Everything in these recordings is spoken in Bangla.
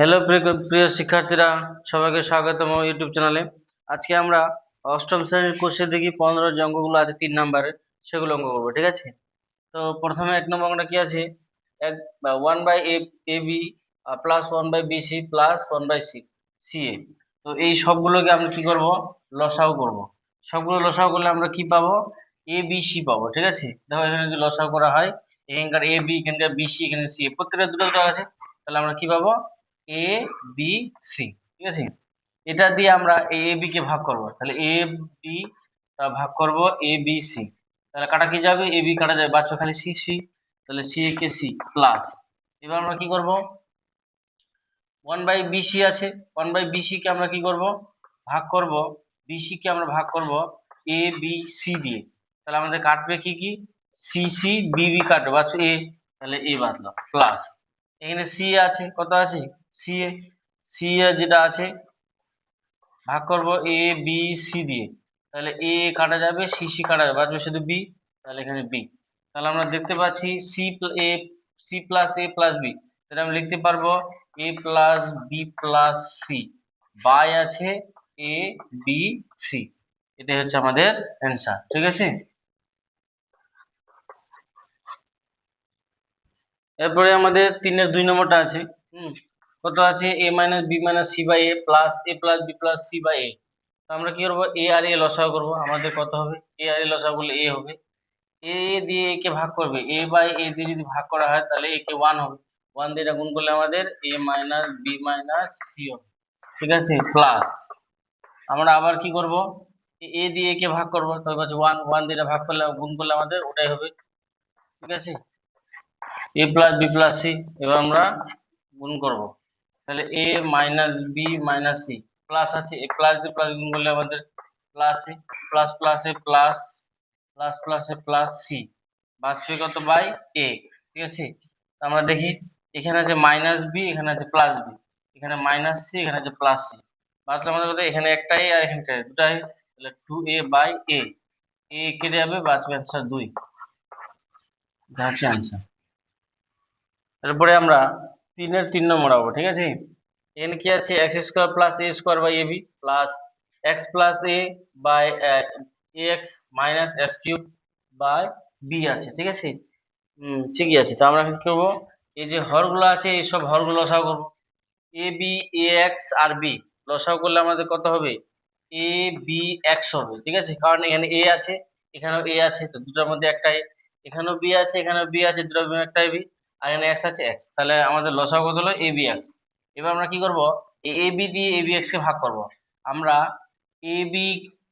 হ্যালো প্রিয় শিক্ষার্থীরা, সবাইকে স্বাগতম ইউটিউব চ্যানেলে আজকে আমরা অষ্টম শ্রেণির কোর্সে দেখি পনেরো যে অঙ্কগুলো আছে, তিন নাম্বারের সেগুলো অঙ্ক করব, ঠিক আছে? তো প্রথমে এক নম্বর অঙ্কটা কি আছে? এক one by A B plus one by B C plus one by C C A তো এই সবগুলোকে আমরা কি করব? লসাও করব। সবগুলো লসাও করলে আমরা কি পাবো? এ বি সি পাবো, ঠিক আছে? দেখো এখানে যদি লসাও করা হয়, এখানকার এ বি এখানকার বি সি এখানে সি এ প্রত্যেকটা দুটো আছে, তাহলে আমরা কি পাবো? এ বি সি ঠিক আছে? এটা দিয়ে আমরা এ বি কে ভাগ করব। তাহলে এ বি ভাগ করব এ বি সি তাহলে কাটা কি যাবে? এ বি কাটা যাবে। বাচ্চা খালি সি সি তাহলে সি কে সি প্লাস এবার আমরা কি করব? ওয়ান বাই বিসি আছে। ওয়ান বাই বিসি কে আমরা কি করব? ভাগ করব। বিসি কে আমরা ভাগ করব এ বি সি দিয়ে। তাহলে আমাদের কাটবে কি কি? সি সি বি বি কাটবে। বাচ্চা এ, তাহলে এ বাদলো প্লাস এখানে সি আছে। কত আছে? সি এ সি এ যেটা আছে, ভাগ করব এ বি সি দিয়ে। তাহলে এ কাটা যাবে সি সি কাটা যাবে। বাঁচবে শুধু বি তাহলে এখানে বি তাহলে আমরা দেখতে পাচ্ছি C A C plus A plus B তাহলে আমরা লিখতে পারব A plus B plus C by আছে এ বি সি এটাই হচ্ছে আমাদের অ্যান্সার ঠিক আছে? এরপরে আমাদের তিনের দুই নম্বরটা আছে, হুম? কত আছে? A minus B minus C by A plus A plus B plus C by A তো আমরা কি করব? এ আর এ লসাগু করব। আমাদের কত হবে? এ আর এ লসাগু করলে এ হবে। এ দিয়ে এ কে ভাগ করবে। এ বাই এ দিয়ে যদি ভাগ করা হয়, তাহলে এ কে ওয়ান হবে। ওয়ান দিয়ে গুণ করলে আমাদের A minus B minus C হবে। ঠিক আছে? প্লাস আমরা আবার কি করব? এ দিয়ে এ কে ভাগ করব। তাহলে হচ্ছে ওয়ান ওয়ান দিয়ে ভাগ করলে, গুণ করলে আমাদের ওটাই হবে। ঠিক আছে? A plus B plus C এবার আমরা গুণ করব। তাহলে A minus B minus C plus আছে এ প্লাস দিয়ে প্লাস গুণ করলে আমাদের plus A plus plus A plus plus plus A plus C বাসবে কত বাই এ ঠিক আছে? আমরা দেখি এখানে আছে মাইনাস বি এখানে আছে প্লাস বি এখানে মাইনাস সি এখানে আছে প্লাস সি বাসলে আমাদের কত? এখানে একটাই আর এখানটাই দুটাই, তাহলে টু এ বাই এ এ কেটে যাবে বাঁচবে অ্যান্সার দুই। হচ্ছে অ্যান্সার তারপরে আমরা তিনের তিন নম্বর পাবো ঠিক আছে? এখানে কি আছে? X square plus A square by A B plus X plus A by, A X minus X cube by B আছে, ঠিক আছে? ঠিকই আছে। তো আমরা কি করব? এই যে হরগুলো আছে, এই সব হরগুলো লসাও করব। এ বি, এ এক্স আর বি। লসাও করলে আমাদের কত হবে? এ বি এক্স হবে, ঠিক আছে? কারণ এখানে এ আছে, এখানেও এ আছে, তো দুটোর মধ্যে একটাই। এখানেও বি আছে, এখানেও বি আছে, দুটোর মধ্যে একটাই বি। আর এখানে এক্স আছে এক্স তাহলে আমাদের লসাগু কত হলো? এ বি এক্স এবার আমরা কি করব? এই বি দিয়ে এ বি এক্স কে ভাগ করব। আমরা এ বি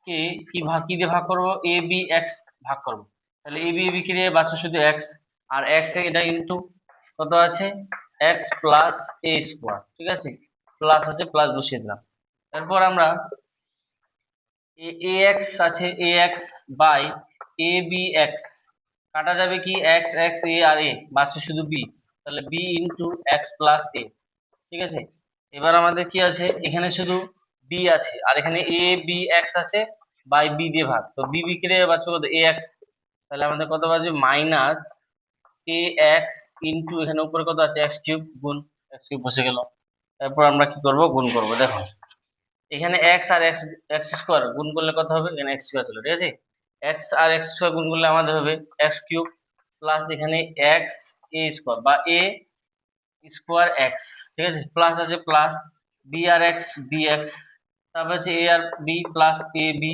কে কি ভাগ কি দিয়ে ভাগ করব? বি এক্স ভাগ করব। তাহলে এ বি এ বি কে দিয়ে বাঁচবে শুধু এক্স আর এক্স এটা ইনটু কত আছে? এক্স প্লাস এ স্কোয়ার ঠিক আছে? প্লাস আছে প্লাস বসিয়ে দিলাম। তারপর আমরা এ এক্স আছে A X by A B X কাটা যাবে কি? এক্স এক্স এ আর এ বাঁচবে শুধু বি তাহলে বি ইন্টু এক্স প্লাস ঠিক আছে? এবার আমাদের কি আছে? এখানে শুধু বি আছে। আর এখানে এ বি এক্স আছে বাই বি দিয়ে ভাগ। তো বি বি কেটে বাঁচবে কত? এ এক্স তাহলে আমাদের কত বাজবে মাইনাস এ এক্স এখানে উপরে কত আছে? এক্স কিউব গুণ এক্স কিউব বসে গেল। তারপর আমরা কি করব? গুণ করব। দেখো। এখানে এক্স আর এক্স এক্স স্কোয়ার গুণ করলে কত হবে? এখানে এক্স স্কোয়ার ছিল ঠিক আছে? এক্স আর এক্স স্কোয়ার গুণ করলে আমাদের হবে এক্স কিউব প্লাস এখানে এক্স এ স্কোয়ার বা এ স্কোয়ার এক্স ঠিক আছে? প্লাস আছে প্লাস বি আর এক্স বি এক্স তারপর আছে এ আর বি প্লাস এ বি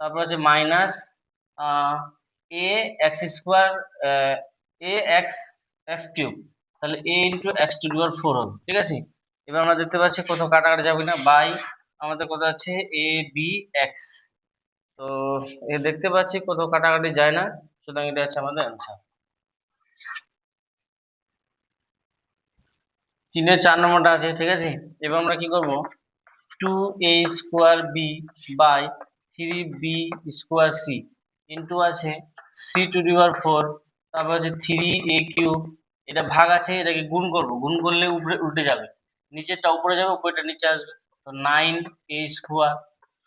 তারপর আছে minus a x square a x x cube তাহলে a into x to the power four হবে, ঠিক আছে? এবার আমরা দেখতে পাচ্ছি কোথাও কাটাকাটি যাবে না বাই আমাদের কত আছে এ বি এক্স তো এ দেখতে পাচ্ছি কোথাও কাটাকাটি যায় না, সুতরাং এটা হচ্ছে আমাদের অ্যান্সার তিনের চার নম্বরটা আছে, ঠিক আছে? এবার আমরা কি করব? Two a square b by three b square c into আছে c to the power four তারপর আছে থ্রি এ কিউব এটা ভাগ আছে, এটাকে গুণ করব। গুণ করলে উপরে উল্টে যাবে। নিচেরটা উপরে যাবে উপরেটা নিচে আসবে। তো নাইন এ স্কোয়ার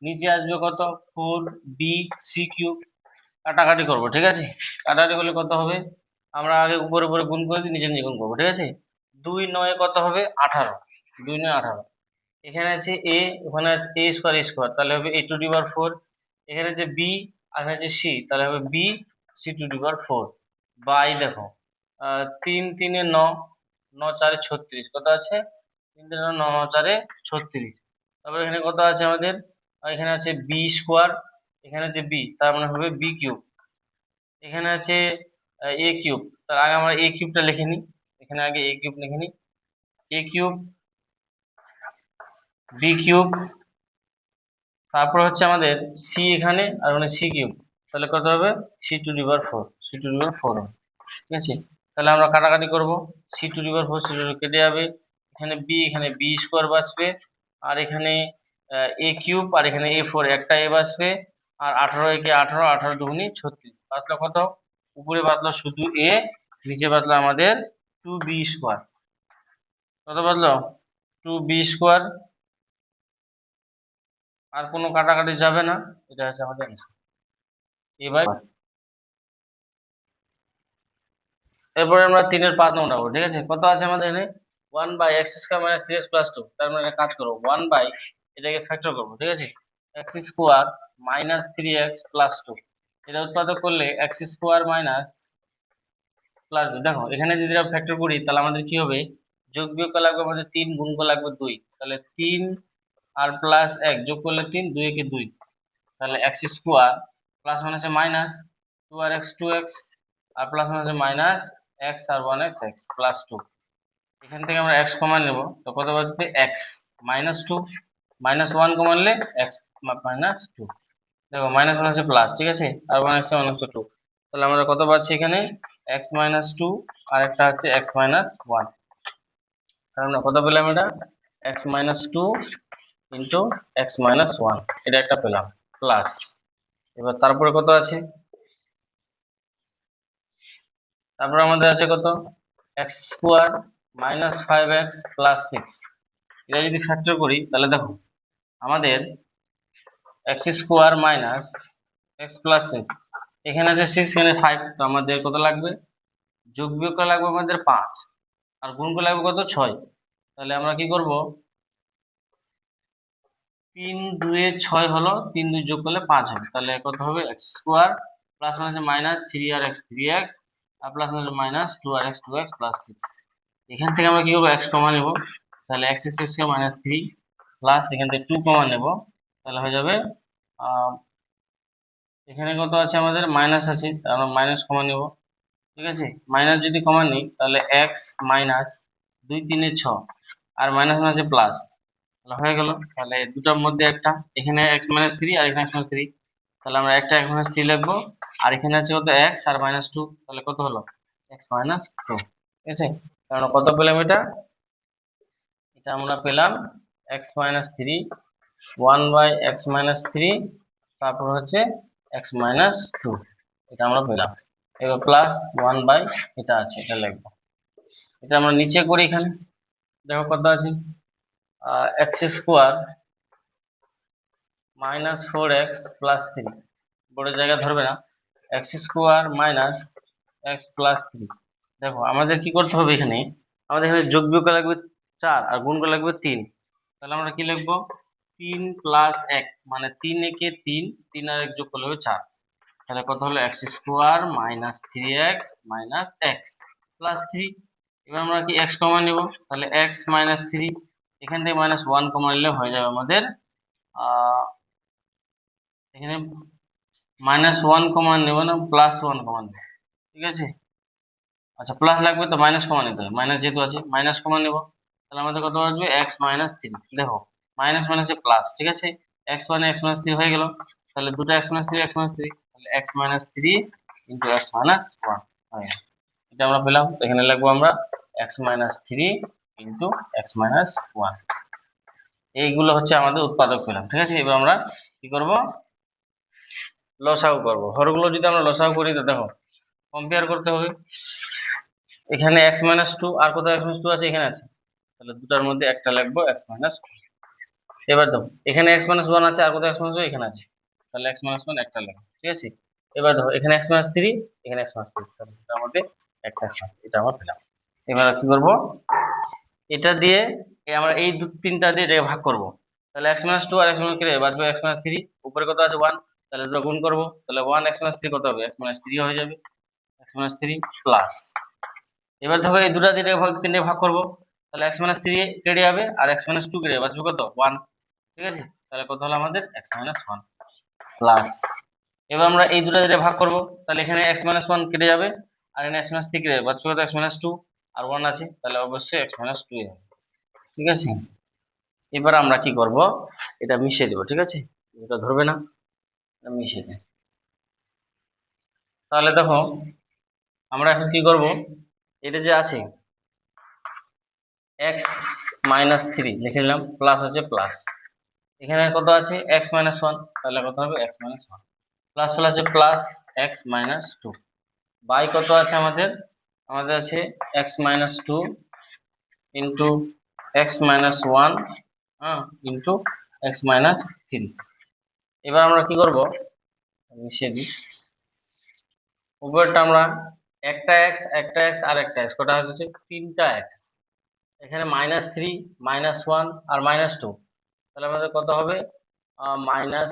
নিচে আসবে কত? ফোর বি সি কিউব কাটাকাটি করব, ঠিক আছে? কাটাকাটি করলে কত হবে? আমরা আগে উপরে উপরে গুণ করে দিই, নিচে নিচে গুণ করব, ঠিক আছে? দুই নয় কত হবে? আঠারো। দুই নয়, আঠারো। এখানে আছে এ ওখানে আছে এ স্কোয়ার এ স্কোয়ার তাহলে হবে a to the power four এখানে আছে বি আর এখানে আছে সি তাহলে হবে b c to the power four by দেখো তিন, তিনে ন ন, চারে ছত্রিশ। কত আছে? তিন তিনে ন ন, চারে ছত্রিশ। তারপরে এখানে কত আছে আমাদের? এখানে আছে বি স্কোয়ার এখানে আছে বি তার মানে হবে বি কিউব এখানে আছে এ কিউব তার আগে আমরা এ কিউবটা লিখে নিই। এখানে আগে এ কিউব লিখে নিই। এ কিউব বি কিউব তারপর হচ্ছে আমাদের সি এখানে আর মানে সি কিউব তাহলে কত হবে? C to power four c to power four ঠিক আছে? তাহলে আমরা কাটাকাটি করব। C to power four c to কেটে যাবে। এখানে বি এখানে বি স্কোয়ার বাঁচবে। আর এখানে এ কিউব আর এখানে এ ফোর একটা এ বাঁচবে আর আঠারো একে আঠারো আঠারো দুগুনি ছত্রিশ। বাঁচলো কত? উপরে বাঁচলো শুধু এ নিচে বাঁচলো আমাদের টু বি স্কোয়ার কত বাঁচলো? টু বি স্কোয়ার আর কোনো কাটাকাটি যাবে না, এটা হচ্ছে আমাদের এবার এরপরে আমরা তিনের পাঁচ নম্বর ঠিক আছে? কত আছে আমাদের এখানে? One by x square minus three x plus two তার মানে কাজ করব ওয়ান বাই এটাকে ফ্যাক্টর করব, ঠিক আছে? X square minus three x plus two এটা উৎপাদক করলে এক্স স্কোয়ার মাইনাস প্লাস দেখো, এখানে যদি আমরা ফ্যাক্টর করি, তাহলে আমাদের কি হবে? যোগ বিয়োগ লাগবে আমাদের তিন, গুণ লাগবে দুই। তাহলে তিন আর প্লাস এক, যোগ করলে তিন, দুই একে দুই। তাহলে এক্স স্কোয়ার প্লাস মানে মাইনাস টু আর এক্স টু এক্স আর প্লাস মানে মাইনাস এক্স আর one x x plus two এখান থেকে আমরা এক্স কমান নেব, তো কত বাড়বে? X minus two minus one কমানলে x minus two দেখো মাইনাস ওয়ান হচ্ছে প্লাস ঠিক আছে? আর ওয়ান হচ্ছে ওয়ান হচ্ছে টু তাহলে আমরা কত পাচ্ছি এখানে? এক্স মাইনাস টু আর একটা হচ্ছে এক্স মাইনাস ওয়ান তাহলে আমরা কত পেলাম এটা? X minus two into x minus one এটা একটা পেলাম প্লাস এবার তারপরে কত আছে? তারপর আমাদের আছে কত? X square minus five x plus six এটা যদি ফ্যাক্টর করি, তাহলে দেখো আমাদের x square minus x plus six এখানে আছে সিক্স এখানে ফাইভ তো আমাদের কত লাগবে? যোগ বিয়োগ লাগবে আমাদের পাঁচ। আর গুণ করে লাগবে কত? ছয়। তাহলে আমরা কি করব? তিন দুয়ে ছয় হলো, তিন দুই যোগ করলে পাঁচ হবে। তাহলে কত হবে? এক্স স্কোয়ার প্লাস মানে মাইনাস থ্রি আর এক্স থ্রি এক্স আর প্লাস মানে মাইনাস টু আর x two x plus six এখান থেকে আমরা কি করব? এক্স কমা নেব। তাহলে x square minus three plus এখান থেকে টু কমা নেব, তাহলে হয়ে যাবে এখানে কত আছে আমাদের? মাইনাস আছে, তাহলে আমরা মাইনাস কমা নেব, ঠিক আছে? মাইনাস যদি কমা নিই, তাহলে এক্স মাইনাস দুই তিনে ছ, আর মাইনাস আছে প্লাস তাহলে হয়ে গেল। তাহলে দুটোর মধ্যে একটা, এখানে এক্স মাইনাস থ্রি আর এখানে এক্স মাইনাস থ্রি তাহলে আমরা একটা এক্স মাইনাস থ্রি লিখব, আর এখানে আছে কত? এক্স আর মাইনাস টু তাহলে কত হলো? এক্স মাইনাস টু ঠিক আছে? তাহলে কত পেলাম এটা? এটা আমরা পেলাম x minus three one by x minus three তারপর হচ্ছে এক্স মাইনাস টু এটা আমরা পেলাম। এবার প্লাস ওয়ান বাই এটা আছে, এটা লিখব। এটা আমরা নিচে করি এখানে। দেখো কত আছে। X square minus four x plus three বড় জায়গা ধরবে না। X square minus x plus three দেখো, আমাদের কি করতে হবে এখানে? আমাদের এখানে যোগ বিয়োগ লাগবে চার আর গুণ লাগবে তিন। তাহলে আমরা কি লিখব? তিন প্লাস এক মানে তিন একে তিন তিন আর এক যোগ করলে হবে চার। তাহলে কত হলো? X square minus three x minus x plus three এবার আমরা কি এক্স কমন নেব? তাহলে এক্স মাইনাস থ্রি এখান থেকে মাইনাস ওয়ান কমন নিলে হয়ে যাবে আমাদের এখানে মাইনাস ওয়ান কমন নেব না প্লাস ওয়ান কমন ঠিক আছে? আচ্ছা প্লাস লাগবে তো মাইনাস কমন নিতে হবে। মাইনাস যেহেতু আছে মাইনাস কমন নেব। তাহলে আমাদের কত আসবে এক্স মাইনাস থ্রি দেখো মাইনাস মাইনাসে প্লাস ঠিক আছে এক্স মানে এক্স মাইনাস থ্রি হয়ে গেল তাহলে দুটো x minus three x minus three তাহলে x minus three into x minus one হয়ে এটা আমরা পেলাম এখানে লিখব আমরা x minus three into x minus one এইগুলো হচ্ছে আমাদের উৎপাদক পেলাম ঠিক আছে এবার আমরা কি করব লসাগু করব হরগুলো যদি আমরা লসাগু করি তো দেখো কম্পেয়ার করতে হবে এখানে এক্স মাইনাস টু আর কোথাও এক্স মাইনাস টু আছে এখানে আছে তাহলে দুটার মধ্যে একটা লিখব এক্স মাইনাস এবার দেখো এখানে এক্স মাইনাস ওয়ান আছে আর কোথাও এক্স মাইনাস এখানে আছে তাহলে এক্স মাইনাস ওয়ান একটা লিখব ঠিক আছে এবার দেখো এখানে এক্স মাইনাস থ্রি এখানে এক্স মাইনাস থ্রি তাহলে দুটার মধ্যে একটা এটা আমরা পেলাম এবার কি করব এটা দিয়ে আমরা এই দু তিনটা দিয়ে এটাকে ভাগ করব তাহলে এক্স মাইনাস টু আর এক্স মাইনাস থ্রি বাঁচবে এক্স মাইনাস থ্রি উপরে কত আছে ওয়ান তাহলে দুটো গুণ করব তাহলে ওয়ান এক্স মাইনাস থ্রি কত হবে এক্স মাইনাস থ্রি হয়ে যাবে এক্স মাইনাস থ্রি প্লাস এবার দেখো এই দুটা দিয়ে ভাগ তিনটে ভাগ করব তাহলে এক্স মাইনাস থ্রি কেটে যাবে আর এক্স মাইনাস টু কেটে যাবে। কত? ওয়ান ঠিক আছে? তাহলে কত হলো আমাদের? এক্স মাইনাস ওয়ান প্লাস এবার আমরা এই দুটো দিয়ে ভাগ করব, তাহলে এখানে এক্স মাইনাস ওয়ান কেটে যাবে আর এখানে এক্স মাইনাস থ্রি কেটে যাবে। কত? এক্স মাইনাস টু আর ওয়ান আছে। তাহলে অবশ্যই এক্স মাইনাস টু হবে। ঠিক আছে? এবার আমরা কি করব? এটা মিশিয়ে দেবো, ঠিক আছে? এটা ধরবে না। এটা মিশিয়ে দেব তাহলে দেখো, আমরা এখন কি করব? এটা যে আছে এক্স মাইনাস থ্রি লিখে নিলাম প্লাস আছে প্লাস এখানে কত আছে? এক্স মাইনাস ওয়ান তাহলে কত হবে? X minus one plus plus আছে plus x minus two by কত আছে আমাদের? আমাদের আছে x minus two into x minus one হ্যাঁ ইন্টু এক্স মাইনাস থ্রি এবার আমরা কি করব? মিশিয়ে দিই। উপরেরটা আমরা একটা এক্স একটা এক্স আর একটা এক্স কটা হচ্ছে? তিনটা এক্স এখানে মাইনাস থ্রি মাইনাস ওয়ান আর মাইনাস টু তাহলে আমাদের কত হবে? মাইনাস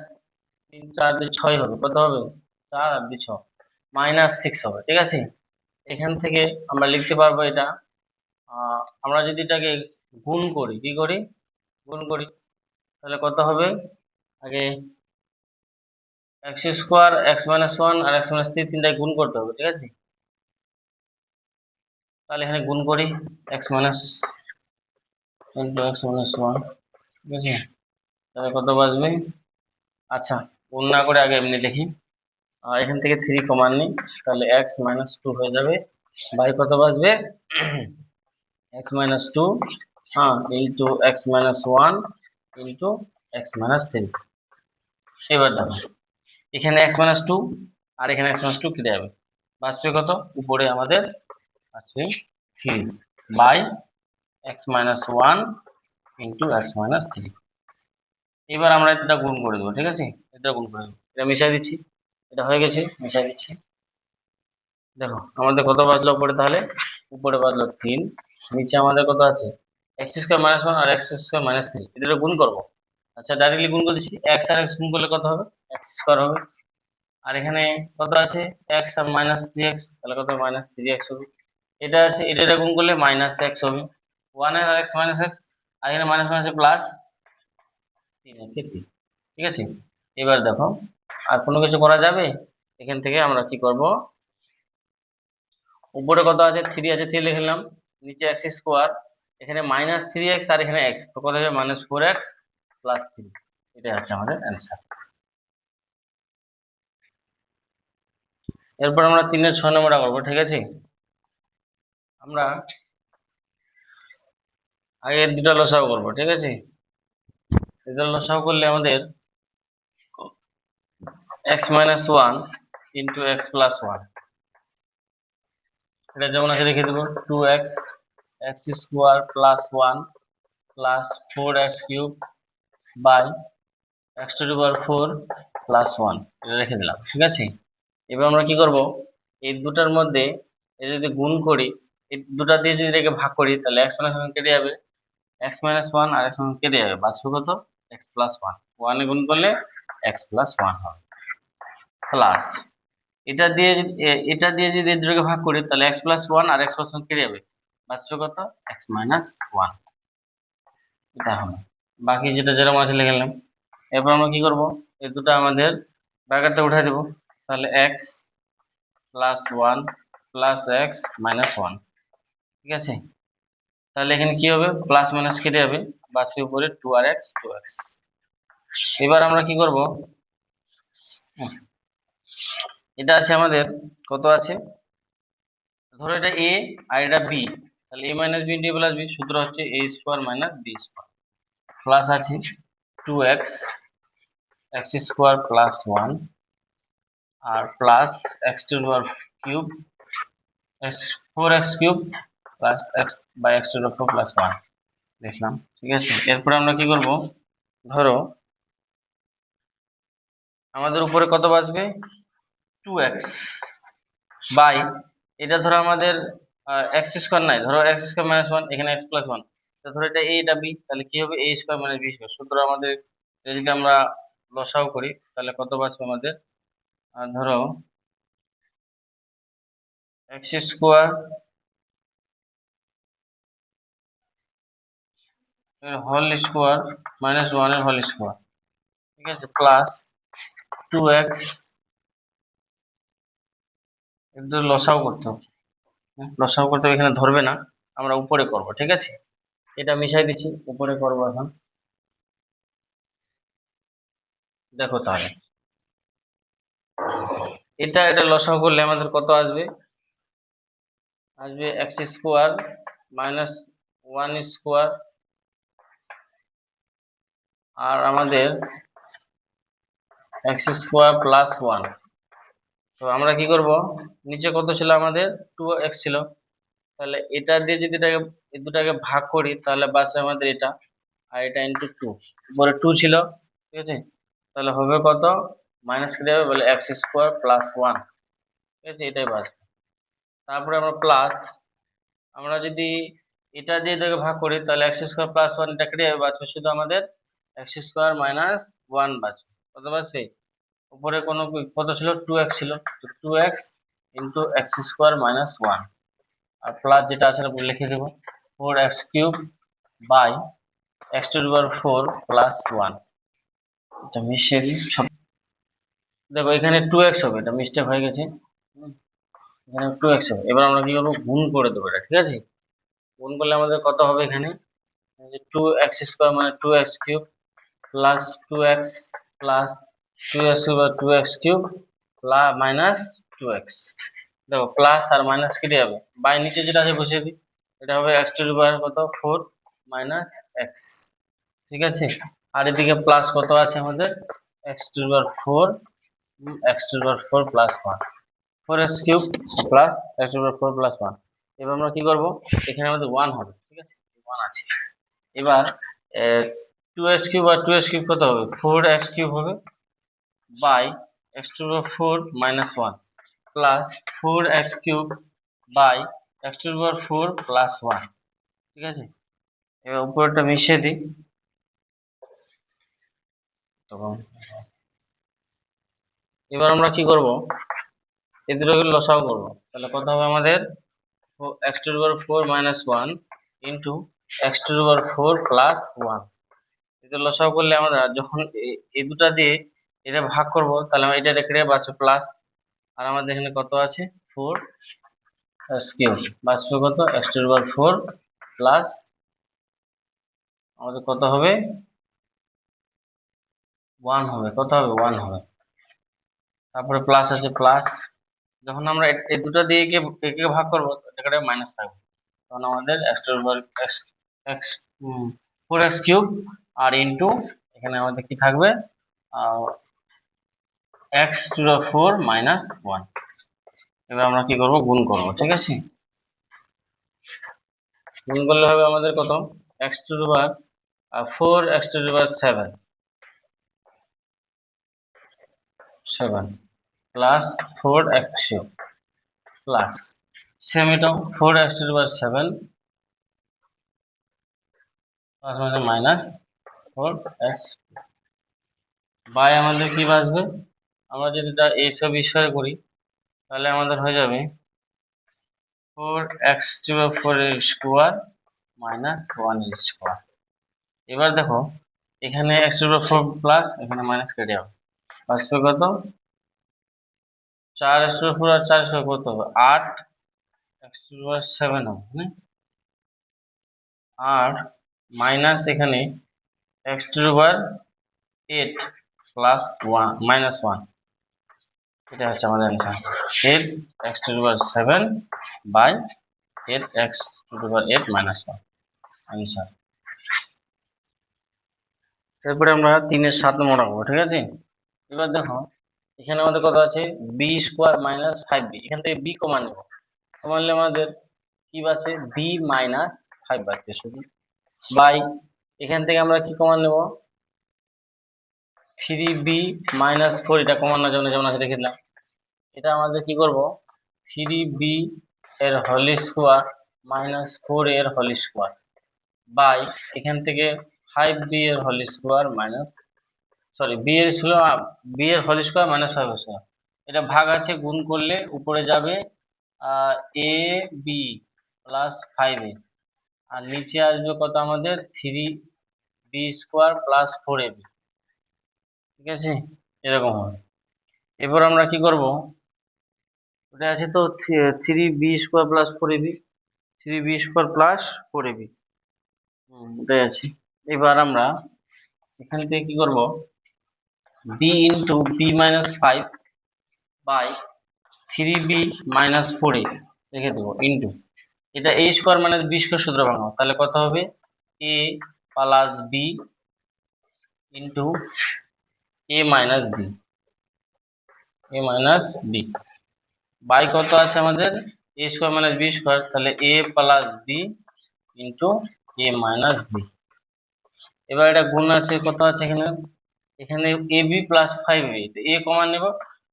তিন, চার, দুই, ছয় হবে। কত হবে? চার আর দুই ছ মাইনাস সিক্স হবে, ঠিক আছে? এখান থেকে আমরা লিখতে পারব এটা। আমরা যদি এটাকে গুণ করি, কি করি? গুণ করি। তাহলে কত হবে? আগে x square x minus one আর এক্স মাইনাস থ্রি তিনটায় গুণ করতে হবে, ঠিক আছে? তাহলে এখানে গুণ করি x minus x minus one ঠিক আছে তাহলে কত বাজবে? আচ্ছা গুণ না করে আগে এমনি দেখি। এখান থেকে থ্রি কমান নিই, তাহলে এক্স মাইনাস টু হয়ে যাবে। বাই কত বাজবে? এক্স মাইনাস টু হ্যাঁ into x minus one into x minus three এবার দেখো, এখানে এক্স মাইনাস টু আর এখানে এক্স মাইনাস টু কেটে যাবে। বাঁচবে কত? উপরে আমাদের আসবে three by x minus one into x minus three এবার আমরা এটা গুণ করে দেবো, ঠিক আছে? এটা গুণ করে দেবো। এটা মিশাই দিচ্ছি। এটা হয়ে গেছে মিশাই দিচ্ছি। দেখো, আমাদের কত বাজলো উপরে তাহলে? উপরে বাজলো তিন। নিচে আমাদের কত আছে? এক্স স্কোয়ার মাইনাস ওয়ান আর এক্স স্কোয়ার মাইনাস থ্রি এটা গুণ করব। আচ্ছা ডাইরেক্টলি গুণ করে দিচ্ছি। এক্স আর এক্স গুণ করলে কত হবে? এক্স স্কোয়ার হবে। আর এখানে কত আছে? এক্স আর মাইনাস থ্রি এক্স তাহলে কত? মাইনাস থ্রি এক্স হবে। এটা আছে, এটা গুণ করলে মাইনাস এক্স হবে। ওয়ান আর এক্স মাইনাস এক্স আর এখানে মাইনাস মাইনাস প্লাস তিন তিন ঠিক আছে? এবার দেখো, আর কোনো কিছু করা যাবে? এখান থেকে আমরা কি করব? উপরে কত আছে? থ্রি আছে থ্রি লিখে নিলাম। নিচে এক্স স্কোয়ার এখানে মাইনাস থ্রি এক্স আর এখানে এক্স তো কত হবে? Minus four x plus three এটাই হচ্ছে আমাদের অ্যান্সার এরপর আমরা তিনের ছয় নম্বরটা করব, ঠিক আছে? আমরা আগে দুটো লসাও করব, ঠিক আছে? দুটো লসাও করলে আমাদের x minus one into x plus one এটা যেমন আছে লিখে দেবো two x x square plus one plus four x cube by x to power four plus one এটা রেখে দিলাম, ঠিক আছে? এবার আমরা কি করব? এই দুটার মধ্যে যদি গুণ করি, এই দুটা দিয়ে যদি এটাকে ভাগ করি, তাহলে এক্স মাইনাস ওয়ান কেটে যাবে। এক্স মাইনাস ওয়ান আর এক্স কেটে যাবে বাঁচবে কত? এক্স প্লাস ওয়ান ওয়ানে গুণ করলে এক্স প্লাস ওয়ান হবে। প্লাস এটা দিয়ে এটা দিয়ে যদি দুটোকে ভাগ করি, তাহলে এক্স প্লাস ওয়ান আর এক্স প্লাস ওয়ান কেটে যাবে। বাঁচবে কত? এক্স মাইনাস ওয়ান এটা হলো বাকি যেটা যেরকম আছে লিখে নিলাম। এরপর আমরা কি করব? এই দুটো আমাদের ব্র্যাকেটটা উঠাই দেবো। তাহলে x plus one plus x minus one ঠিক আছে? তাহলে এখানে কি হবে? প্লাস মাইনাস কেটে যাবে। বাকি উপরে টু আর এক্স টু এক্স এবার আমরা কি করব? এটা আছে আমাদের, কত আছে? ধরো এটা এ আর এটা বি তাহলে a minus b into plus b সূত্র হচ্ছে a square minus b square plus আছে two x x square plus one R plus x to cube x four x cube plus x by x to four plus one দেখলাম, ঠিক আছে? এরপরে আমরা কি করব? ধরো, আমাদের উপরে কত বাঁচবে? টু এক্স বাই এটা ধরো আমাদের এক্স স্কোয়ার নাই। ধরো এক্স স্কোয়ার মাইনাস ওয়ান এখানে এক্স প্লাস ওয়ান ধরো এটা এ এটা বি তাহলে কি হবে? A square minus b square সুতরাং আমাদের যদি আমরা লসাও করি, তাহলে কত বাঁচবে আমাদের? ধরো x square whole square minus ওয়ানের হোল স্কোয়ার ঠিক আছে? প্লাস টু এক্স এদের লসাও করতে হবে। হুম, লসাও করতে হবে এখানে ধরবে না। আমরা উপরে করব ঠিক আছে? এটা মিশাই দিচ্ছি উপরে করব এখন। দেখো তাহলে। এটা এটা লসাও করলে আমাদের কত আসবে? আসবে x square minus one square আর আমাদের এক্স স্কোয়ার প্লাস ওয়ান তো আমরা কি করব? নিচে কত ছিল আমাদের? টু এক্স ছিল। তাহলে এটা দিয়ে যদি এটাকে, দুটাকে ভাগ করি, তাহলে বাঁচে আমাদের এটা, আর এটা ইন্টু টু উপরে টু ছিল, ঠিক আছে? তাহলে হবে কত? মাইনাস কেটে যাবে বলে এক্স স্কোয়ার প্লাস ওয়ান ঠিক আছে? এটাই বাঁচবে তারপরে আমরা প্লাস আমরা যদি এটা দিয়ে এটাকে ভাগ করি, তাহলে এক্স স্কোয়ার প্লাস ওয়ান এটা কেটে যাবে বাঁচবে শুধু আমাদের এক্স স্কোয়ার মাইনাস ওয়ান বাঁচবে কত বাঁচবে উপরে কোনো কত ছিল? টু এক্স ছিল two x into x square minus one, আর প্লাস যেটা আছে লিখে দেবো four x cube by x to power four plus one এটা মিশিয়ে দেখো এখানে টু এক্স হবে, এটা মিস্টেক হয়ে গেছে, এখানে টু এক্স হবে, এবার আমরা কি করব? গুণ করে দেবো এটা, ঠিক আছে? গুণ করলে আমাদের কত হবে এখানে? টু এক্স স্কোয়ার মানে two x cube plus two x plus two x cube two x cube minus two x দেখো প্লাস আর মাইনাস কেটে যাবে বাই নিচে যেটা আছে বসিয়ে দিই, এটা হবে এক্স টু পাওয়ার কত? ফোর মাইনাস এক্স ঠিক আছে? আর এদিকে প্লাস কত আছে আমাদের? X to power four x to power four plus one four x cube plus x to power four plus one এবার আমরা কি করব? এখানে আমাদের ওয়ান হবে, ঠিক আছে? ওয়ান আছে। এবার টু এক্স কিউব আর টু এক্স কিউব কত হবে? ফোর এক্স কিউব হবে। By x to four minus one plus four x cube by x to power four plus one ঠিক আছে? এবার উপরটা মিশিয়ে দিই। এবার আমরা কি করব? এই দুটোকে লসাও করব। তাহলে কত হবে আমাদের? X to power four minus one into x to power four plus one এটা লসাও করলে আমরা যখন এই দুটা দিয়ে এটা ভাগ করব, তাহলে আমরা এটা রেখে দেবো বাঁচবে প্লাস আর আমাদের এখানে কত আছে? ফোর কিউব বাঁচবে কত? এক্স টু ফোর প্লাস আমাদের কত হবে? ওয়ান হবে। কত হবে? ওয়ান হবে। তারপরে প্লাস আছে প্লাস যখন আমরা এই দুটো দিয়ে একে একে ভাগ করব এখানে মাইনাস থাকবে। তখন আমাদের x to power x x four x R into এখানে আমাদের কি থাকবে? X to the four minus one এবার আমরা কি করব? গুণ করব, ঠিক আছে? গুণ করলে হবে আমাদের কত? X to power four x to power seven seven plus four x plus same এটাও four x to power seven plus মানে মাইনাস ফোর এক্স বাই আমাদের কি বাঁচবে আমরা যদি এটা এইসব বিষয়ে করি তাহলে আমাদের হয়ে যাবে four x to four square minus one square এবার দেখো, এখানে এক্স টু ফোর প্লাস এখানে মাইনাস কেটে যাবে। বাঁচবে কত? চার এক্স টু ফোর আর চার স্কোয়ার কত হবে? আট এক্স টু সেভেন হবে আর মাইনাস এখানে x to power eight plus one minus one এটা হচ্ছে আমাদের answer eight x to power seven by eight x to power eight minus one answer এরপরে আমরা তিনের সাত নম্বর রাখব ঠিক আছে? এবার দেখো, এখানে আমাদের কত আছে? B square minus five b এখান থেকে বি কমান নেব। কমান নিলে আমাদের কি বাঁচবে? বি মাইনাস ফাইভ বাঁচবে, শুধু। বাই এখান থেকে আমরা কি কমান নেব? থ্রি বি মাইনাস ফোর এটা কমানোর জন্য যেমন আছে দেখে দিলাম এটা আমাদের কি করব? থ্রি বি এর হোল স্কোয়ার মাইনাস ফোর এর হোল স্কোয়ার বাই এখান থেকে ফাইভ বি এর whole square minus sorry b এর ছিল বি এর whole square minus five square এটা ভাগ আছে, গুণ করলে উপরে যাবে a b plus five a আর নিচে আসবে কত আমাদের? Three b square plus four a b ঠিক আছে? এরকম হবে। এরপর আমরা কি করব? ওটা আছে তো three B square plus four AB three B square plus four AB ওটাই আছে। এবার আমরা এখান থেকে কি করব? B into B minus five by three B minus four A রেখে দেবো ইন্টু এটা A square minus B square সূত্র ভাঙাবো তাহলে কত হবে? A plus B into A minus B A minus B by কত আছে আমাদের? A square minus B square তাহলে A plus B into A minus B এবার এটা গুণ আছে, কত আছে এখানে? এখানে A B plus five B A কমান নেব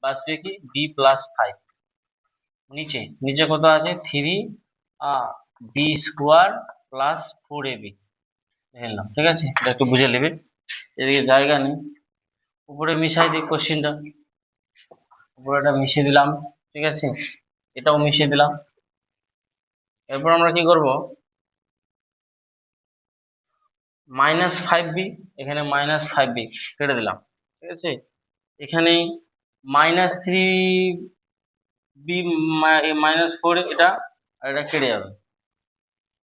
বাঁচবে কি বি প্লাস ফাইভ নিচে নিচে কত আছে? Three B square plus four A B লিখলাম ঠিক আছে? এটা একটু বুঝে নেবে। এদিকে জায়গা নেই। উপরে মিশাই দিই কোশ্চিনটা। উপরে এটা মিশিয়ে দিলাম, ঠিক আছে? এটাও মিশিয়ে দিলাম। এরপর আমরা কি করব? মাইনাস ফাইভ বি এখানে মাইনাস ফাইভ বি কেটে দিলাম, ঠিক আছে? এখানে minus three B minus four এটা, আর এটা কেটে যাবে।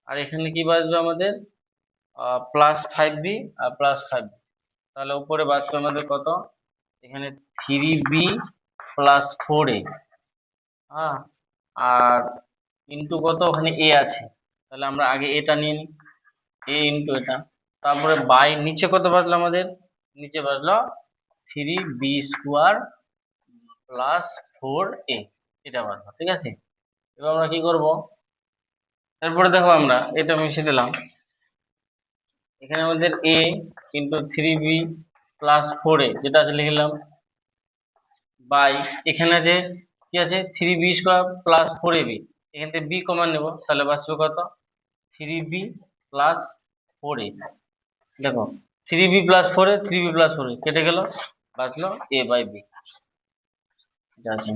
আর এখানে কি বাঁচবে আমাদের? প্লাস ফাইভ বি আর প্লাস ফাইভ বি তাহলে উপরে বাঁচবে আমাদের কত? এখানে three B plus four A হ্যাঁ? আর ইন্টু কত? ওখানে এ আছে। তাহলে আমরা আগে এটা নিয়ে নিই। এ ইন্টু এটা। তারপরে বাই নিচে কত বাজলো আমাদের? নিচে বাজলো three B square plus four A এটা বাজলো, ঠিক আছে? এবার আমরা কি করব? এরপরে দেখো আমরা, এটা মিশিয়ে দিলাম। এখানে আমাদের A into three B plus four A যেটা আছে লিখলাম বাই এখানে আছে কি আছে? Three B square plus four A B এখান থেকে বি কমান নেব, তাহলে বাঁচবে কত? Three B plus four A দেখো three B plus four A three B plus four A কেটে গেল, বাঁচলো এ বাই বি এটা আছে।